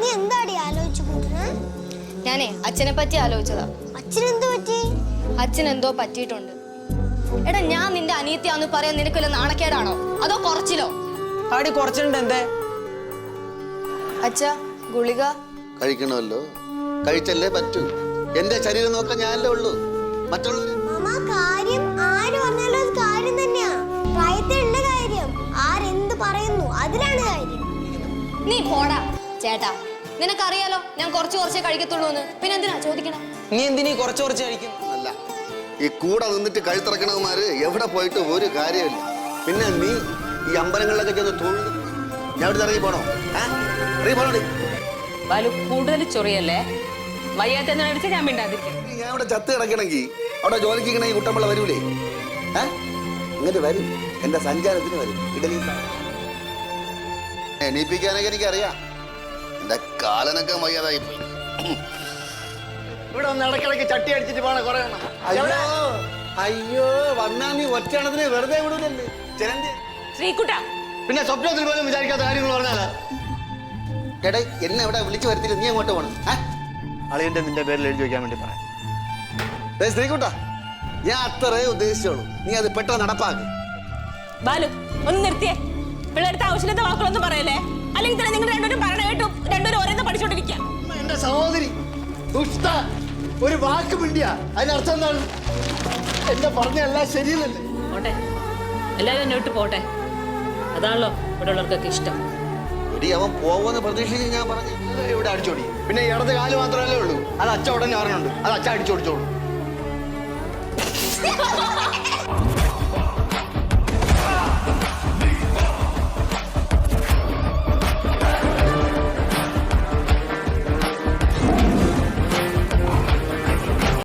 നീ എന്താടി ആലോചിച്ചു കൂട്ടുന്നത് ഞാനേ അച്ഛനെ പറ്റി ആലോചിച്ചതാ. അച്ഛനെന്തോ പറ്റി? അച്ഛൻ എന്തോ പറ്റിയിട്ടുണ്ട്. എടാ ഞാൻ നിന്റെ അനിയത്തിയാന്ന് പറയാൻ നിനക്കൊല്ല നാണക്കേടാണോ? അതോ കുറച്ചിലോ? ആടി കുറച്ചിട്ടുണ്ട് എന്തേ? അച്ഛ ഗുളിക? കഴിക്കണമല്ലോ. കഴിച്ചല്ലേ പറ്റൂ. എന്റെ ശരീരം നോക്കാൻ ഞാനല്ലേ ഉള്ളൂ. മറ്റുള്ളവർ നീ പോടാ ചേട്ടാ. നിനക്കറിയാലോ ഞാൻ കുറച്ച് കുറച്ചേ കഴിക്കത്തുള്ളൂ എന്ന് പിന്നെ എന്തിനാ ചോദിക്കണം? നീ എന്തിനീ കുറച്ച് കുറച്ച് കഴിക്കുന്നു അല്ല ഈ കൂടെ നിന്നിട്ട് കഴുത്തിറക്കണവന്മാര് എവിടെ പോയിട്ട് ഒരു കാര്യമില്ല. പിന്നെ നീ ഈ അമ്പലങ്ങളിലൊക്കെ ചെന്ന് തൊഴിൽ ഞാൻ ഇവിടെ ഇറങ്ങി പോണോ ഏ? ഇറങ്ങി പോണോ ബാലു കൂടുതൽ ചൊറിയല്ലേ? വയ്യാത്തെന്ന് ഞാൻ മിണ്ടാതിരിക്കും. ഞാൻ ഇവിടെ ചത്ത് കിടക്കണമെങ്കിൽ അവിടെ ജോലിക്ക് ഈ കുട്ടമ്പള വരൂലേ? ഏ? വരും. എന്റെ സഞ്ചാരത്തിന് വരും. ഇഡലി എണീപ്പിക്കാനൊക്കെ എനിക്കറിയാം. എന്റെ കാലനൊക്കെ വയ്യാതായി പോയി. ഇവിടെ ഒന്ന് ഇടയ്ക്കിടയ്ക്ക് ചട്ടി അടിച്ചിട്ട് പോണ കുറെ അയ്യോ അയ്യോ വന്നാ നീ ഒറ്റയാണത്തിന് വെറുതെ വിടൂലല്ലേ ചിലന്തി. ശ്രീകുട്ട. പിന്നെ സ്വപ്നത്തിൽ പോലും വിചാരിക്കാത്ത കാര്യങ്ങൾ പറഞ്ഞാലാ? എടേ എന്നെ ഇവിടെ വിളിച്ചു വരുത്തിട്ട് നീ അങ്ങോട്ട് പോണം? ഏ? അളിയന്റെ നിന്റെ പേരിൽ എഴുതി വെക്കാൻ വേണ്ടി പറയാം. ശ്രീകുട്ട ശ്രീകുട്ടാ ഞാൻ അത്രേ ഉദ്ദേശിച്ചോളൂ നീ അത് പെട്ടെന്ന് നടപ്പാക്ക്. ബാലു ഒന്ന് നിർത്തിയേ. പിള്ളേരുടെ ആവശ്യമില്ലാത്ത വാക്കുകളൊന്നും പറയല്ലേ? അല്ലെങ്കിൽ തന്നെ നിങ്ങൾ രണ്ടുപേരും പറയണ കേട്ടു രണ്ടുപേരും ഓരോന്ന് പഠിച്ചോണ്ടിരിക്കുക എന്റെ സഹോദരി ദുഷ്ട. ഒരു വാക്ക് മിണ്ടിയ. അതിനർത്ഥം എന്താണ്? എന്റെ പറഞ്ഞ എല്ലാം ശരിയല്ലല്ലേ? പോട്ടെ. എല്ലാവരും എന്നോട്ട് പോട്ടെ. അതാണല്ലോ ഇവിടെ ഉള്ളവർക്കൊക്കെ ഇഷ്ടം അവൻ പോവെന്ന് പ്രതീക്ഷിച്ച് ഞാൻ പറഞ്ഞു ഇവിടെ അടിച്ചോടി. പിന്നെ ഇടത് കാൽ മാത്രമല്ലേ അത് അച്ഛ ഉടനെ അറിഞ്ഞുണ്ട് അത് അച്ഛ അടിച്ചോടിച്ചോളൂ.